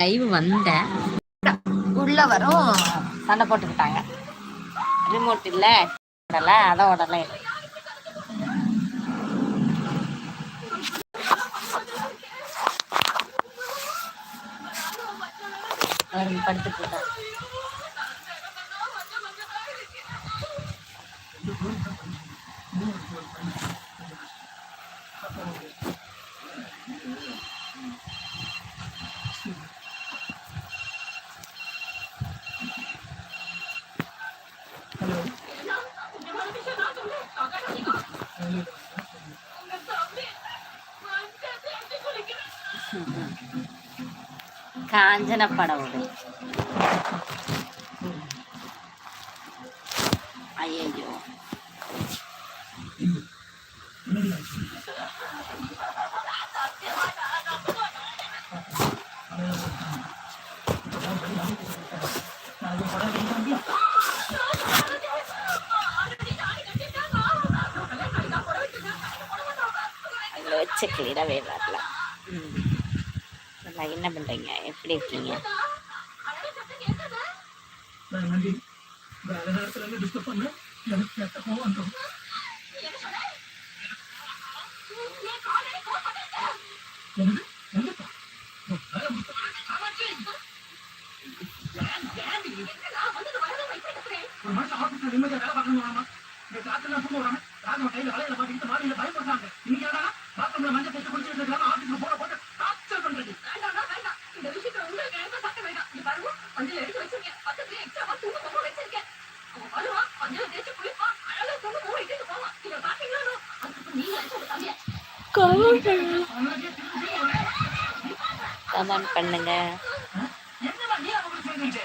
Live வந்தேன். உள்ள வரும் சண்டை போட்டுக்கிட்டாங்க. ரிமோட் இல்ல உடல அதை உடல. அவர் படுத்துட்டு காஞ்சன படம் பச்சை வச்ச வரல. நல்லா என்ன பண்ணுறீங்க எப்படி இருக்கீங்க? நான் நன்றி வேலை நேரத்துல இருந்து டிஸ்டர்ப் பண்ண எனக்கு கேட்ட கோவம் வந்துடும் கமெண்ட் பண்ணுங்க. என்னடா அவங்களுக்கு சொல்லிட்டு?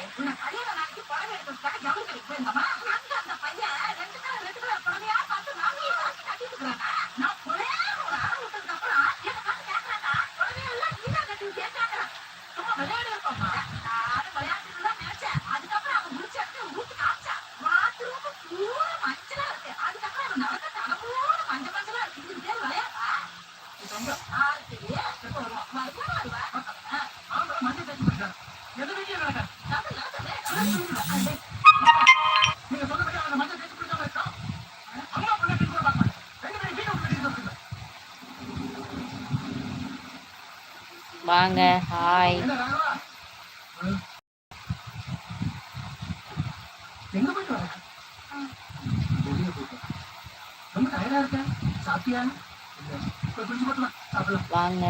ஆமா, மஞ்சள் தேய்ச்சு குளிச்சாங்க. எது வீட்லயும் நடக்காது. நீங்க சொன்னபடி அவங்க மஞ்சள் தேய்ச்சு குளிக்காம இருக்கா? அம்மா பொண்டாட்டி கூட பார்க்க மாட்டேன். ரெண்டு பேரும் வீட்டை விட்டு வெளியே வந்துருங்க. வாங்க ஹாய் என்ன ராகவா? எங்க போயிட்டு வர? வெளிய போயிட்டு வர. ரொம்ப டயர்டா இருக்க சாப்பிட்டியா இல்ல. போய் குளிச்சு போட்டு வாங்க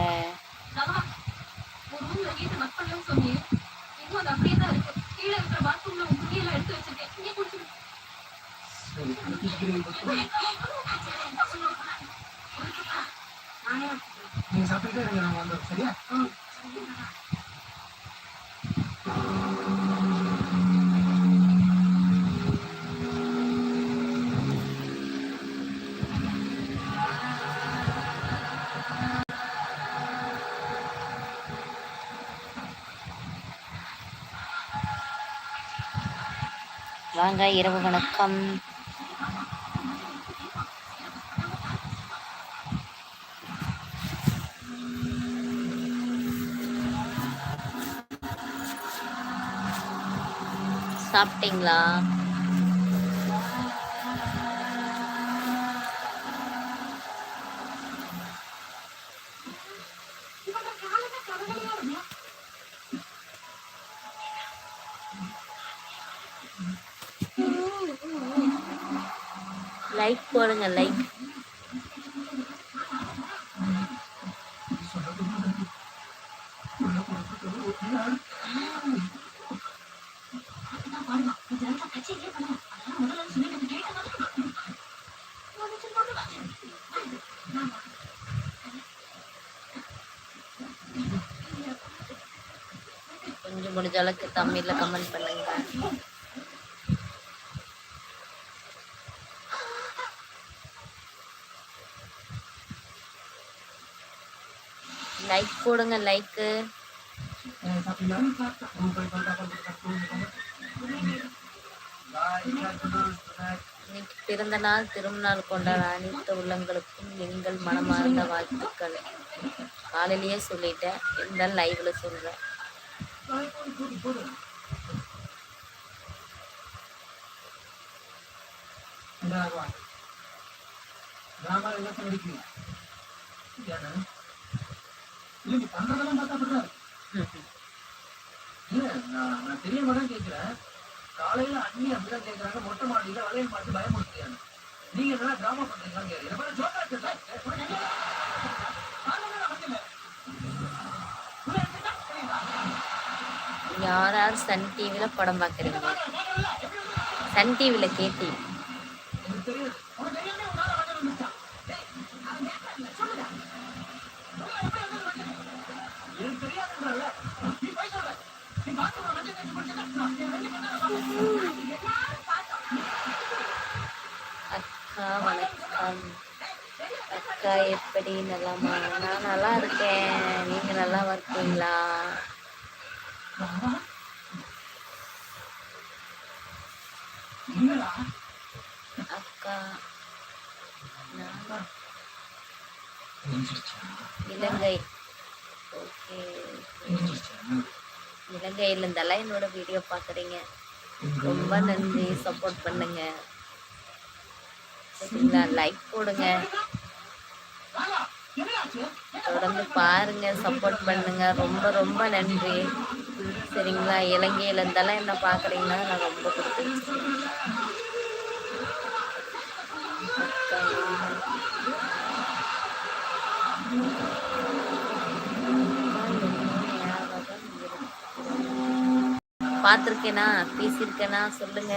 தூக்கிக்கிறீங்க போட்டு. நீங்க சாப்பிட்டுட்டே இருங்க நான் வந்துடுறேன் சரியா? வாங்க இரவு வணக்கம். சாப்பிட்டீங்களா? லைக் போடுங்க லைக். கொஞ்சம் முடிஞ்ச அளவுக்கு தமிழ்ல கமெண்ட் பண்ணுங்க. லைக் போடுங்க லைக்கு இன்னைக்கு பிறந்த நாள் திருநாள் கொண்டாட அனைத்து உள்ளங்களுக்கும் எங்கள் மனமார்ந்த வாழ்த்துக்கள். காலையிலேயே சொல்லிட்டேன் இருந்தாலும் லைவ்ல சொல்றேன். போது என்ன ஆகுவா டிராமா எல்லாத்தையும் நடிக்கிறீங்க ஏன்னா இல்ல பண்றதெல்லாம் பார்த்தா அப்படிதான் இருக்கு. இல்ல நான் நான் தெரியாம தான் கேட்கிறேன் காலையில அண்ணி அப்படிதான் கேட்கறாங்க மொட்டை மாடியில வளையல் பார்த்து பயமுறுத்தியாங்க நீங்க என்ன டிராமா பண்றீங்களான்னு கேட்கிறேன் அப்புறம் ஜோக்கா இருக்கு சார். உனக்கு என்ன? ஆரம்பமே அமைக்கல. உள்ள எடுத்துட்டா சரிங்களா? யாராவது சன் டிவியில் படம் பார்க்குறீங்க சன் டிவியில் கேட்டி எனக்கு தெரியாது. உனக்கு தெரியாம உன்னால வந்தது வந்துச்சா? டேய், அவன் கேட்கறான்ல, சொல்லுடா. உள்ள எப்படி வந்தது வந்தது? எனக்கு தெரியாதுன்றல்ல. நீ போய் சொல்ற. நீ பாத்ரூம்ல மஞ்சள் தேய்ச்சி யார் யார் சன் டிவியில் படம் பார்க்குறீங்க சன் டிவியில் கேட்டி. அக்கா வணக்கம். அக்கா எப்படி? நல்லாமா நான் நல்லா இருக்கேன். நீங்க நல்லா இருக்கீங்களா? அக்கா? இலங்கை. ஓகே? இலங்கையில இருந்தெல்லாம் என்னோட வீடியோ பார்க்குறீங்க ரொம்ப நன்றி. சப்போர்ட் பண்ணுங்க. சரிங்களா? லைக் போடுங்க? தொடர்ந்து பாருங்க. சப்போர்ட் பண்ணுங்க. ரொம்ப ரொம்ப நன்றி. சரிங்களா? இலங்கையில இருந்தாலும் என்ன பார்க்குறீங்கன்னா நான் ரொம்ப பிடிக்கும் பார்த்துருக்கேனா? பேசியிருக்கேனா? சொல்லுங்க.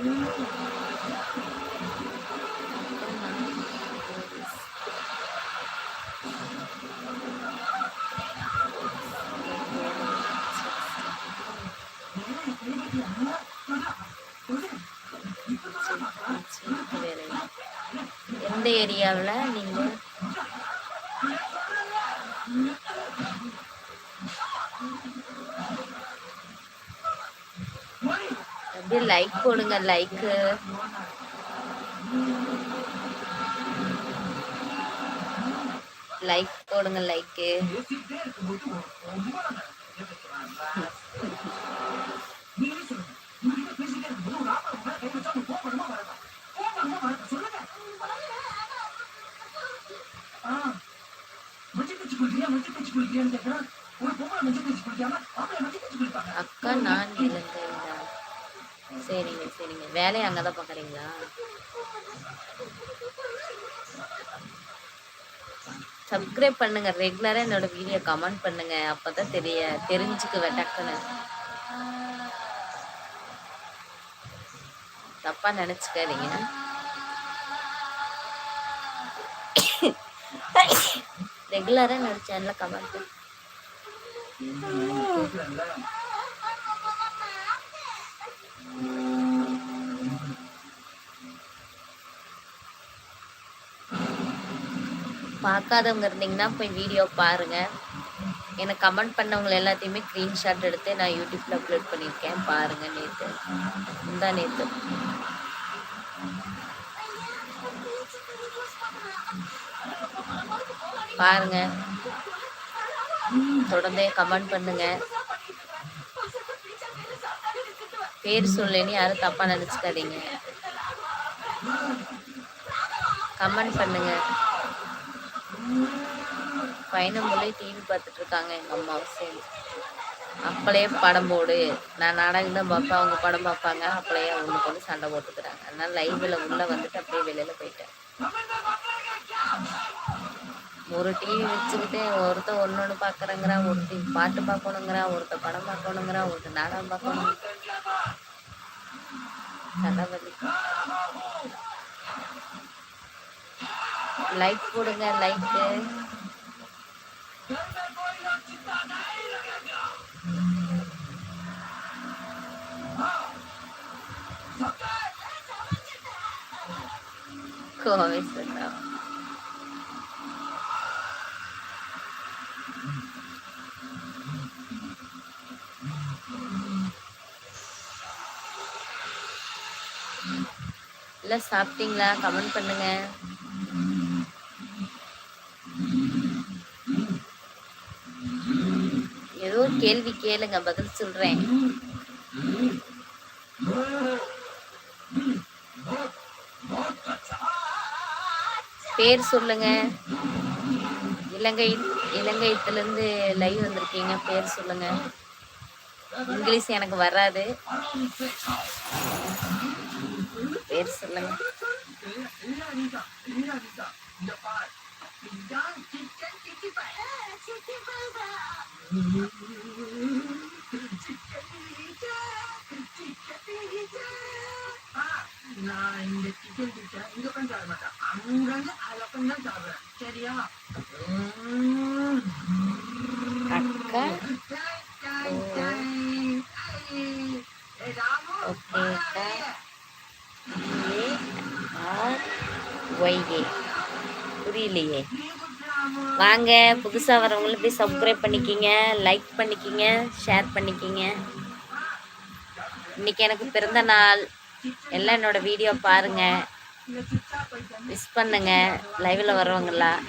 Thank you. எந்த ஏரியாவில் நீங்கள் அப்படியே லைக் போடுங்க லைக்கு லைக் போடுங்க லைக்கு பேசிக்கிட்டே இருக்கும்போது ரொம்ப நல்லா நீங்களே சொல்லுங்க. உங்ககிட்ட பேசிக்கிட்டே இருக்கும்போது ஒரு ஆம்பளை உங்க மேல கை வச்சா உங்களுக்கு கோவப்படுமா வராதா? கோவப்படுமா வராதா? சொல்லுங்க. ஆ. மஞ்சள் குளிக்கிறியா? மஞ்சள் குளிக்கிறியான்னு ஒரு பொம்பளை மஞ்சள் குளிக்காம ஆம்பளை மஞ்சள் குளிப்பாங்க. அக்கா நான் இருந்தேன் சரிங்க சரிங்க வேலையை அங்கே தான் பார்க்குறீங்களா சப்ஸ்கிரைப் பண்ணுங்க ரெகுலராக என்னோட வீடியோ கமெண்ட் பண்ணுங்க அப்போ தான் தெரிய தெரிஞ்சுக்குவேன் டக்குன்னு தப்பா நினச்சிக்காதீங்க ரெகுலராக என்னோட சேனலில் கமெண்ட் பார்க்காதவங்க இருந்தீங்கன்னா போய் வீடியோ பாருங்க. எனக்கு கமெண்ட் பண்ணவங்க எல்லாத்தையுமே ஸ்க்ரீன்ஷாட் எடுத்து நான் யூடியூப்ல அப்லோட் பண்ணியிருக்கேன். பாருங்க நேற்று இந்த நேற்று பாருங்க. தொடர்ந்து கமெண்ட் பண்ணுங்க. பேர் சொல்லேன்னு யாரும் தப்பா நினைச்சுக்காதீங்க. கமெண்ட் பண்ணுங்க. பையனும் மொழி டிவி பார்த்துட்டு இருக்காங்க எங்க அம்மாவும் சேர்ந்து அப்பளே படம் போடு. நான் நாடகம் தான் பார்ப்பேன். அவங்க படம் பார்ப்பாங்க. அப்பளையே ஒன்று கொண்டு சண்டை போட்டுக்கிறாங்க. அதனால லைவ்ல உள்ள வந்துட்டு அப்படியே வெளியில போயிட்டேன். ஒரு டிவி வச்சுக்கிட்டு ஒருத்தர் ஒன்று ஒன்று பார்க்குறேங்கிறான் ஒருத்தி பாட்டு பார்க்கணுங்கிறான் ஒருத்த படம் பார்க்கணுங்கிறான் ஒருத்த நாடகம் பார்க்கணும் தலைவலி லைக் போடுங்க லைக்கு கோவை சொன்னா இல்லை சாப்பிட்டீங்களா? கமெண்ட் பண்ணுங்க. ஏதோ ஒரு கேள்வி கேளுங்க பதில் சொல்றேன். பேர் சொல்லுங்க. இலங்கை இலங்கைத்திலிருந்து லைவ் வந்திருக்கீங்க பேர் சொல்லுங்க. இங்கிலீஷ் எனக்கு வராது. பேர் சொல்லுங்க Mm-hmm. வாங்க புதுசாக வரவங்களும் போய் சப்ஸ்கிரைப் பண்ணிக்கிங்க லைக் பண்ணிக்கிங்க ஷேர் பண்ணிக்கிங்க. இன்னைக்கு எனக்கு பிறந்த நாள். எல்லாம் என்னோட வீடியோ பாருங்க. மிஸ் பண்ணுங்க. லைவ்ல வரவங்கலாம்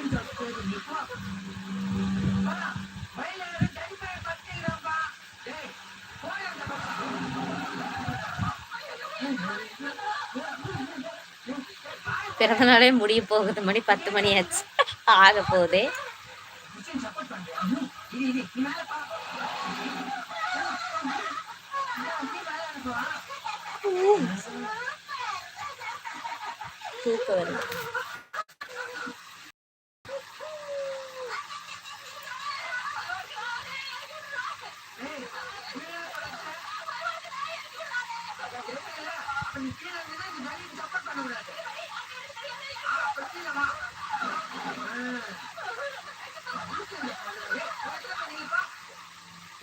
பிறந்த நாளே முடிய போகுது. மணி பத்து மணி ஆச்சு. ஆக போகுது தூக்க வருது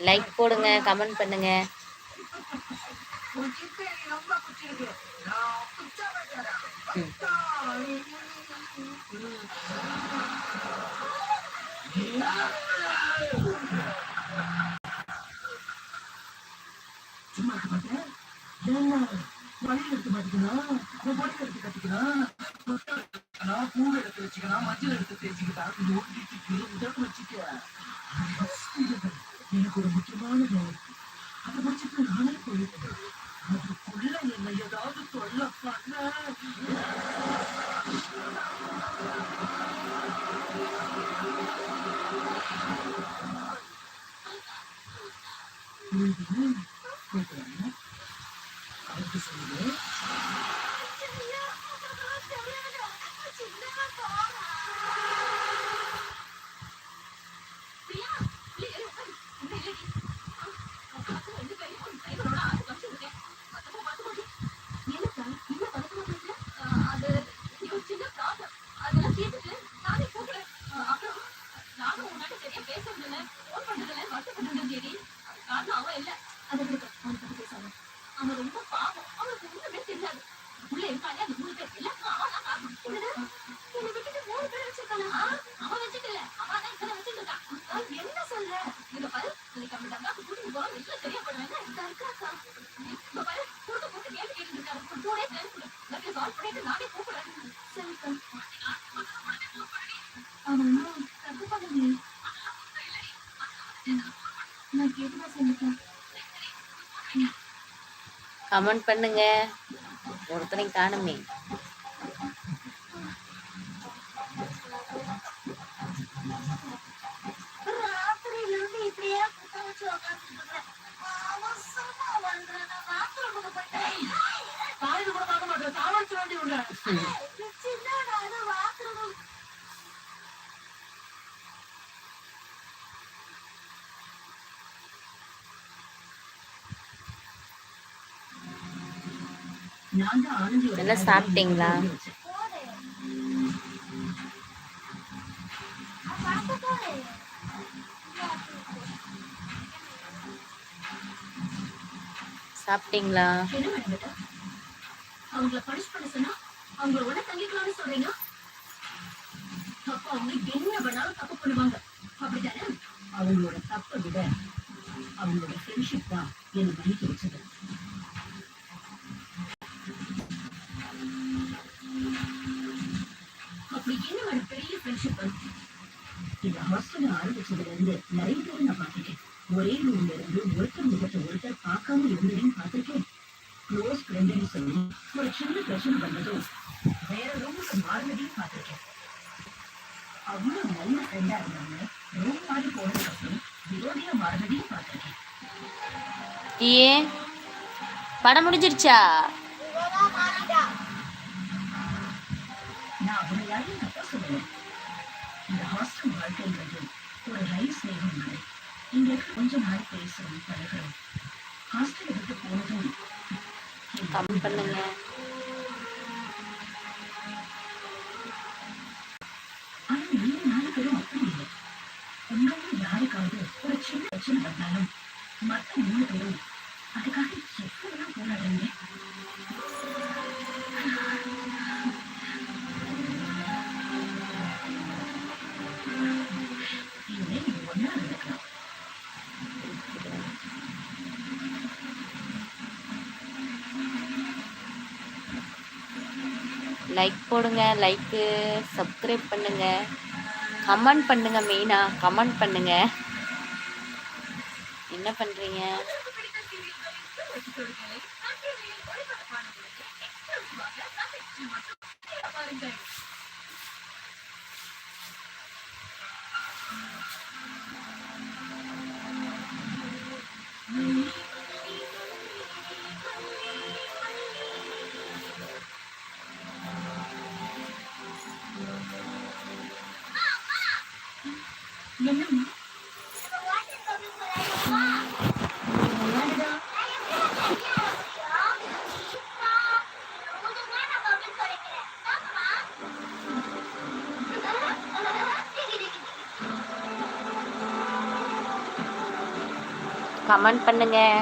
லைக் போடுங்க கமெண்ட் பண்ணுங்க. சும்மா இருக்க மாட்டேன். என்ன வழியில் எடுத்து மாட்டிக்கணும் உன் பொடி எடுத்து கட்டிக்கணும் நான் பூ எடுத்து வச்சுக்கலாம் மஞ்சள் எடுத்து தேய்ச்சிக்கிட்டா இது ஒட்டிட்டு உடம்பு வச்சுக்க எனக்கு ஒரு முக்கியமான வேலை அதை முடிச்சுட்டு நானே போயிருக்கேன் அதுக்குள்ள என்ன ஏதாவது தொல்லை கமெண்ட் பண்ணுங்க. ஒருத்தனையும் காணுமே. காலையில கூட பார்க்க மாட்டேன் சாவடிச்சு வேண்டி உள்ள நான் தான் ஆனந்தி என்ன சாப்பிட்டீங்களா? சாப்பிட்டீங்களா? என்ன மேடம் அவங்கள பனிஷ் பண்ண சொன்னா அவங்கள உடனே தங்கிக்கலாம்னு சொல்றீங்க அப்ப அவங்க என்ன வேணாலும் தப்பு பண்ணுவாங்க அப்படித்தானே அவங்களோட தப்பை விட அவங்களோட ஃப்ரெண்ட்ஷிப் தான் என்ன மன்னிக்க வச்சது. என்ன மேடம் பெரிய ஃப்ரெண்ட்ஷிப் இந்த ஹாஸ்டல் ஆரம்பிச்சதுல இருந்து நிறைய பேர் நான் பார்த்துட்டேன் ஒரே ரூம்ல இருந்து ஒருத்தர் முகத்தை ஒருத்தர் பார்க்காம இருந்ததையும் பார்த்திருக்கேன். க்ளோஸ் ஃப்ரெண்டுன்னு சொல்லி ஒரு சின்ன பிரச்சனை வந்ததும் வேற ரூமுக்கு மாறினதையும் பார்த்திருக்கேன். அவ்வளவு நல்ல ஃப்ரெண்டா இருந்தவங்க ரூம் மாறி போனதுக்கு அப்புறம் விரோதியா மாறினதையும் பார்த்திருக்கேன். ஏ படம் முடிஞ்சிருச்சா? நான் அவரை யாரையும் இந்த ஹாஸ்டல் வாழ்க்கைன்றது ஒரு ரயில் ஸ்நேகம் மாதிரி இங்க கொஞ்ச நாள் பேசுறோம் பழகிறோம் ஹாஸ்டல் விட்டு போனதும் கம்மி பண்ணுங்க. லைக் போடுங்க லைக்கு சப்ஸ்கிரைப் பண்ணுங்க. கமெண்ட் பண்ணுங்க மெயினாக கமெண்ட் பண்ணுங்க. என்ன பண்ணுறீங்க கமெண்ட் பண்ணுங்கள்